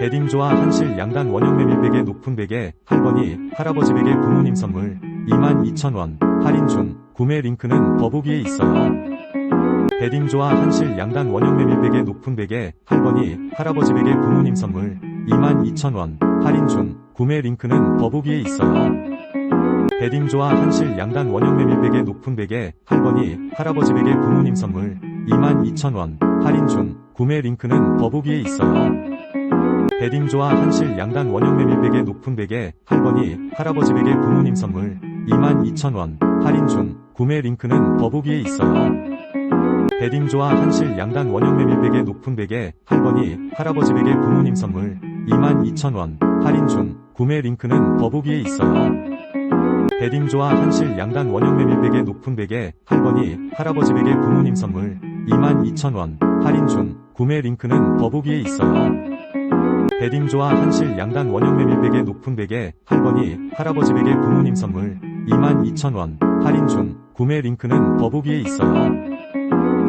베딩 좋아 한실 양단 원형 메밀베개 높은 베개 할머니 할아버지 베개 부모님 선물 22,000원 할인 중 구매 링크는 더보기에 있어요. 베딩 좋아 한실 양단 원형 메밀베개 높은 베개 할머니 할아버지 베개 부모님 선물 22,000원 할인 중 구매 링크는 더보기에 있어요. 베딩 좋아 한실 양단 원형 메밀베개 높은 베개 할머니 할아버지 베개 부모님 선물 22,000원 할인 중 구매 링크는 더보기에 있어요. 베딩 좋아 한실 양단 원형 메밀베개 높은 베개 할머니 할아버지 베개 부모님 선물 22,000원 할인 중 구매 링크는 더보기에 있어요. 베딩 좋아 한실 양단 원형 메밀베개 높은 베개 할머니 할아버지 베개 부모님 선물 22,000원 할인 중 구매 링크는 더보기에 있어요. 베딩 좋아 한실 양단 원형 메밀베개 높은 베개 할머니 할아버지 베개 부모님 선물 22,000원 할인 중 구매 링크는 더보기에 있어요. 베딩 좋아 한실 양단 원형 메밀베개 높은 베개 할머니 할아버지 베개 부모님 선물 22,000원 할인 중 구매 링크는 더보기에 있어요.